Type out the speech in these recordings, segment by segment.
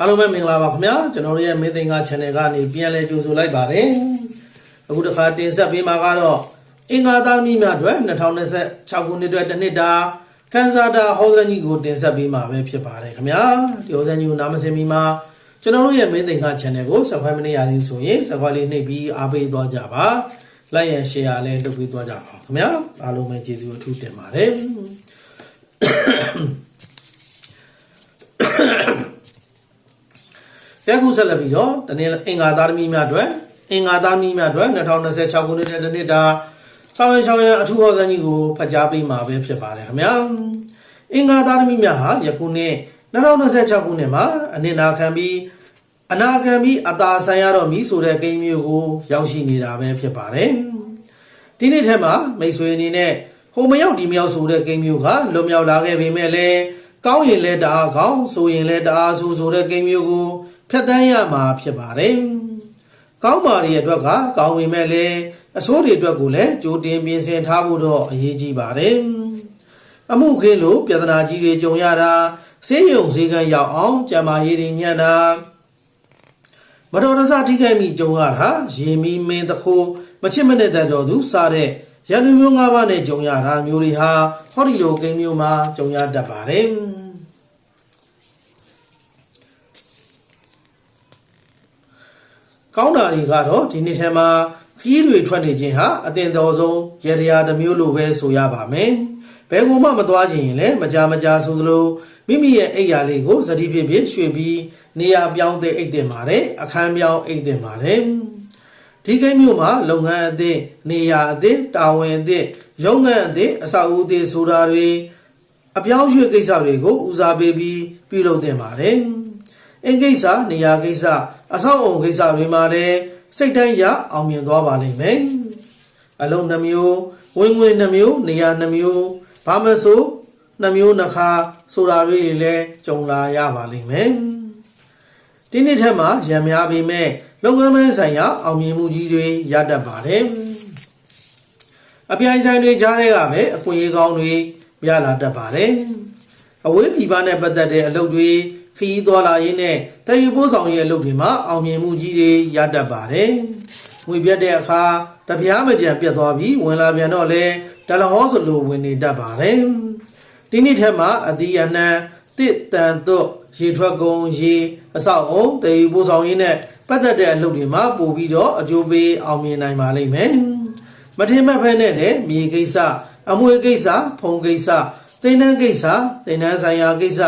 အားလုံးပဲမင်္ဂလာပါခင်ဗျာကျွန်တော်တို့ရဲ့မင်းသိန်းက channel ကနေပြန်လဲကြိုဆိုလိုက်ပါတယ်အခုတစ်ခါတင်ဆက်ပေးမှာကတော့အင်္ဂါသားမိများအတွက်2026ခုနှစ်အတွက်တစ်နှစ်တာခန်းစားတာဟောစံကြီးကိုတင်ဆက်ပေးမှာပဲဖြစ်ပါတယ်ခင်ဗျာဒီဟောစံကြီးကိုနားမစင်မီမှာကျွန်တော်တို့ရဲ့မင်းသိန်းက channel ကို subscribe မနေရသေးဆိုရင် subscribe လေးနှိပ်ပြီးအားပေးသွားကြပါ like and share လည်းလုပ်ပေးသွားကြပါခင်ဗျာအားလုံးပဲကျေးဇူးအထူးတင်ပါတယ် ယခုဆက်လက်ပြီးတော့တနေ့အင်္ဂါသားသမီးများအတွက်အင်္ဂါသားသမီးများအတွက်2026ခုနှစ်တဲ့တစ်နှစ်တာဆောင်းရဆောင်းရအထူးဟောစံကြီးကိုဖတ်ကြားပေးမှာပဲဖြစ်ပါတယ်ခင်ဗျာအင်္ဂါသားသမီးများဟာယခုနှစ်2026ခုနှစ်မှာအနစ်နာခံပြီးအနာခံပြီးအသာဆိုင်ရတော့မည်ဆိုတဲ့ကိန်းမျိုးကို ရောက်ရှိနေတာပဲဖြစ်ပါတယ်ဒီနေ့ထဲမှာမိတ်ဆွေအနေနဲ့ဟိုမရောက်ဒီမရောက်ဆိုတဲ့ကိန်းမျိုးကလွန်မြောက်လာခဲ့ပေမဲ့လည်းကောင်းရင်လည်းတအားကောင်းဆိုရင်လည်းတအားဆိုဆိုတဲ့ကိန်းမျိုးကို ဖျက်တမ်းရမှာဖြစ်ပါတယ်။ကောင်းပါတွေအတွက်ကကောင်းပေမဲ့လည်းအဆိုးတွေအတွက်ကိုလည်းကြိုတင်ပြင်ဆင်ထားဖို့တော့အရေးကြီးပါတယ်။အမှုခင်းလို့ပြဿနာကြီးတွေကြုံရတာဆေးရုံဈေးကန်းရောက်အောင်ကြံမာရေးတွေညံ့တာမတော်တဆထိခိုက်မိကြုံရတာရေမီမင်းတခိုးမချစ်မနဲ့တန်တော်သူစားတဲ့ရန်သူမျိုး၅ပါးနဲ့ကြုံရတာမျိုးတွေဟာဟောဒီလိုကိန်းမျိုးမှာကြုံရတတ်ပါတယ်။ ကောင်းတာတွေကတော့ဒီနှစ်ထဲမှာခီးတွေထွက်နေခြင်းဟာအတင်တော်ဆုံးရေတရာတစ်မျိုးလိုပဲဆိုရပါမယ်။ဘယ်ကိုမှမသွားခြင်းရင်လည်းမကြမကြဆိုသလိုမိမိရဲ့အိပ်ယာလေးကိုဇတိဖြစ်ဖြစ်ရွှေ့ပြီးနေရာပြောင်းတဲ့အိတ်တင်ပါတယ်အခန်းပြောင်းအိတ်တင်ပါတယ်။ဒီကိန်းမျိုးမှာလုပ်ငန်းအသစ်နေရာအသစ်တာဝန်အသစ်ရုံးခန်းအသစ်အဆောက်အဦအသစ်ဆိုတာတွေအပြောင်းရွှေ့ကိစ္စတွေကိုဦးစားပေးပြီးပြုလုပ်တင်ပါတယ်။အင်ကိစ္စနေရာကိစ္စ အဆောက်အုံကိစ္စတွေမှာလည်းစိတ်တိုင်းရအောင်မြင်သွားပါလိမ့်မယ်။အလုံးနှမျိုးဝင်ငွေနှမျိုးနေရာနှမျိုးဘာမဆိုနှမျိုးနှခါဆိုတာတွေလည်းကြုံလာရပါလိမ့်မယ်။ဒီနေ့ထက်မှာရံများပေမဲ့လုပ်ငန်းပိုင်းဆိုင်ရာအောင်မြင်မှုကြီးတွေရတတ်ပါတယ်။အပြိုင်ဆိုင်တွေကြားထဲကပဲအခွင့်အရေးကောင်းတွေရလာတတ်ပါတယ်။အဝေးပြည်ပနဲ့ပတ်သက်တဲ့အလုပ်တွေ ခရီးသွားလာရေးနဲ့တည်ယူပို့ဆောင်ရေးအလုပ်တွေမှာအောင်မြင်မှုကြီးတွေရတတ်ပါတယ်။ငွေပြတ်တဲ့အခါတပြားမကြံပြတ်သွားပြီးဝင်လာပြန်တော့လဲတလဟောဆိုလိုဝင်နေတတ်ပါတယ်။ဒီနေ့ထက်မှာအတီးအနှံတစ်တန်တော့ရေထွက်ကုန်ရေအဆောက်အုံတည်ယူပို့ဆောင်ရေးနဲ့ပတ်သက်တဲ့အလုပ်တွေမှာပို့ပြီးတော့အကျိုးပေးအောင်မြင်နိုင်ပါလိမ့်မယ်။မထင်မှတ်ဖဲနဲ့လည်းမြေကိစ္စအမွေကိစ္စဖုံကိစ္စသိန်းနှန်းကိစ္စသိန်းနှန်းဆိုင်ရာကိစ္စ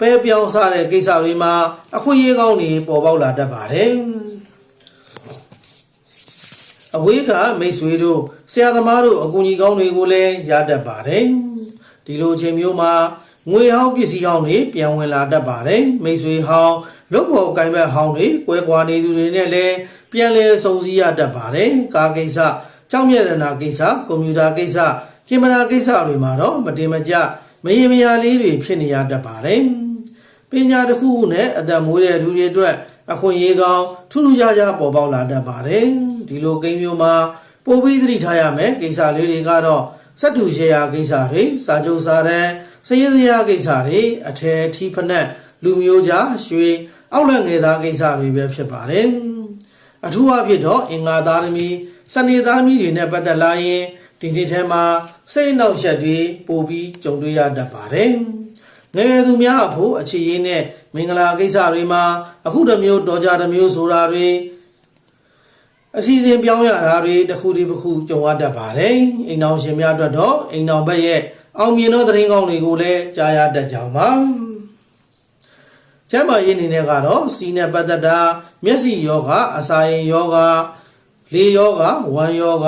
ပဲပြောင်းစားတဲ့ကိစ္စတွေမှာအခွင့်အရေးကောင်းတွေပေါ်ပေါက်လာတတ်ပါတယ်အဝေးကမိတ်ဆွေတို့ဆရာသမားတို့အကူအညီကောင်းတွေကိုလည်းရတတ်ပါတယ်ဒီလိုအချိန်မျိုးမှာငွေဟောင်းပစ္စည်းဟောင်းတွေပြန်ဝင်လာတတ်ပါတယ်မိတ်ဆွေဟောင်းလုတ်ဖို့ကိုင်ဘက်ဟောင်းတွေကွဲကွာနေသူတွေနဲ့လည်းပြန်လဲစုံစည်းရတတ်ပါတယ်ကားကိစ္စကြောက်မြရနာကိစ္စကွန်ပျူတာကိစ္စကင်မရာကိစ္စတွေမှာတော့မတင်မကျမရင်မရလေးတွေဖြစ်နေရတတ်ပါတယ်ပ ညာတစ်ခုခုနဲ့အသက်မွေးတဲ့လူတွေအတွက်အခွင့်အရေးကောင်းထူးထူးခြားခြားပေါ်ပေါက်လာတတ်ပါတယ်ဒီလိုကိန်းမျိုးမှာပိုပြီးသတိထားရမယ်ကိစ္စလေးတွေကတော့စက်တူရှယ်ယာကိစ္စတွေစာချုပ်စာတမ်းစည်ရည်စရာကိစ္စတွေအထယ်ထီးဖနက်လူမျိုးကြားရွှေအောက်လက်ငယ်သားကိစ္စတွေပဲဖြစ်ပါတယ်အထူးအဖြစ်တော့အင်္ဂါသားသမီးစနေသားသမီးတွေနဲ့ပတ်သက်လာရင်ဒီနေ့ထဲမှာစိတ်အနှောက်အယှက်တွေပိုပြီးကြုံတွေ့ရတတ်ပါတယ် ငယ်သူများအဖို့အခြေရင်းနဲ့မင်္ဂလာကိစ္စတွေမှာအခုတစ်မျိုးတော်ကြတစ်မျိုးဆိုတာတွေအစီအစဉ်ပြောင်းရတာတွေတစ်ခုတည်းတစ်ခုကြုံရတတ်ပါတယ်အိမ်အောင်ရှင်များအတွက်တော့အိမ်အောင်ဘက်ရဲ့အောင်မြင်သောသတင်းကောင်းတွေကိုလည်းကြားရတတ်ကြပါကျမ်းမာရေးအနေနဲ့ကတော့စီနဲ့ပတ်သက်တာမျက်စိယောဂအစာရင်ယောဂလေယောဂဝမ်းယောဂ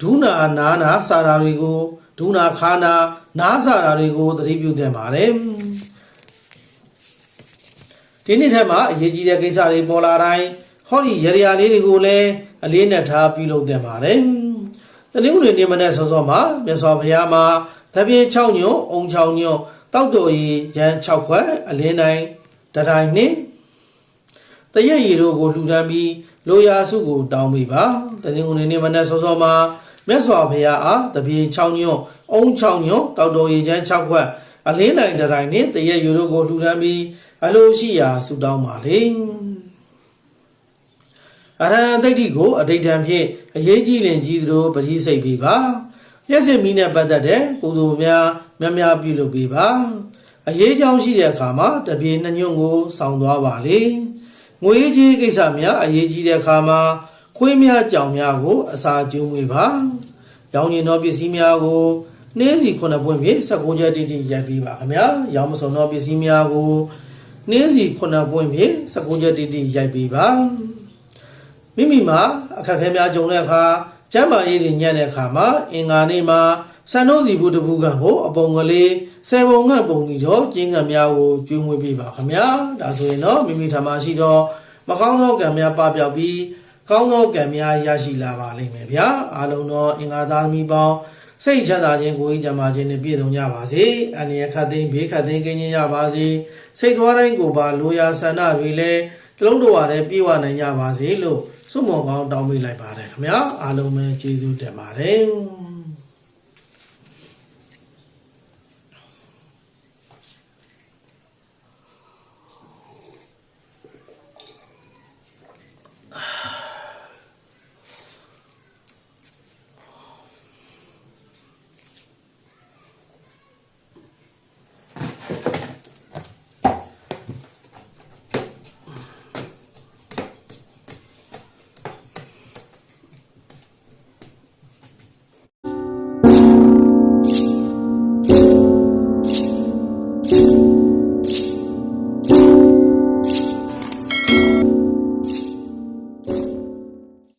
ဒုနာနာနာစာတာတွေကို ဒုနာခါနာနားစာတာတွေကိုသတိပြုသင့်ပါတယ်ဒီနေ့ထက်မှာအရေးကြီးတဲ့ကိစ္စတွေပေါ်လာတိုင်းဟောဒီရရလေးတွေကိုလည်းအလေးနဲ့ထားပြုလုပ်သင့်ပါတယ်တနင်္ဂနွေနေ့မနေ့စောစောမှာမြတ်စွာဘုရားမှာတပြင်း6ညွန့်အုံ6ညွန့်တောက်တော်ရီရန်6ခွက်အလင်းတိုင်းတတိုင်းနှင့်တရက်ရည်တို့ကိုလှူဒန်းပြီးလိုရာစုကိုတောင်းပေးပါတနင်္ဂနွေနေ့မနေ့စောစောမှာ မြတ်စွာဘုရားအားတပြေ6ညွန့်အုံ6ညွန့်တောက်တော်ရီချမ်း6ခွက်အလင်းနိုင်တတိုင်းနှင့်တရက်ယူတို့ကိုလှူဒန်းပြီးအလိုရှိရာဆုတောင်းပါလေအရဟံတိတ်တိကိုအဋိဋ္ဌံဖြင့်အရေးကြီးလင်ကြီးသူတို့ပရိစိတ်ပေးပါလျှက်စစ်မီးနဲ့ပတ်သက်တဲ့ကုသိုလ်များများများပြုလုပ်ပေးပါအရေးကြောင်းရှိတဲ့အခါမှာတပြေနှညွန့်ကိုစောင်းသွားပါလေငွေကြီးကိစ္စများအရေးကြီးတဲ့အခါမှာ ခွေးများကြောင်များကို အစာကျုံးမွေပါရောင်းကျင်သောပစ္စည်းများကိုနှင်းစီခုနှစ်ပွင့်ဖြင့်16ချက်တိတိရိုက်ပေးပါခင်ဗျာရောင်းမစုံသောပစ္စည်းများကိုနှင်းစီခုနှစ်ပွင့်ဖြင့်16ချက်တိတိရိုက်ပေးပါမိမိမှာအခက်အခဲများကြုံတဲ့အခါကျမ်းမာရေးတွေညံ့တဲ့အခါမှာအင်္ဂါနေ့မှာစံနှုံးစီဘူးတပူကံကိုအပုံကလေးဆယ်ပုံငတ်ပုံပြီးတော့ကျင်းကံများကိုကျွေးမွေးပေးပါခင်ဗျာဒါဆိုရင်တော့မိမိထမရှိတော့မကောင်းသောကံများပပျောက်ပြီး ကောင်းသောကံများရရှိလာပါလိမ့်မယ်ဗျာအားလုံးသောအင်္ဂါသားသမီးပေါင်းစိတ်ချမ်းသာခြင်းကိုယ်ကြီးကျမ်းမာခြင်းနဲ့ပြည့်စုံကြပါစေအန္တရာယ်ခတ်သိမ်းဘေးခတ်သိမ်းကင်းခြင်းရပါစေစိတ်သွားတိုင်းကိုပါလိုရာဆန္ဒတွေလည်းတလုံးတော်ရတဲ့ပြေဝနိုင်ကြပါစေလို့ဆုမွန်ကောင်းတောင်းပေးလိုက်ပါတယ်ခင်ဗျာအားလုံးပဲကျေးဇူးတင်ပါတယ်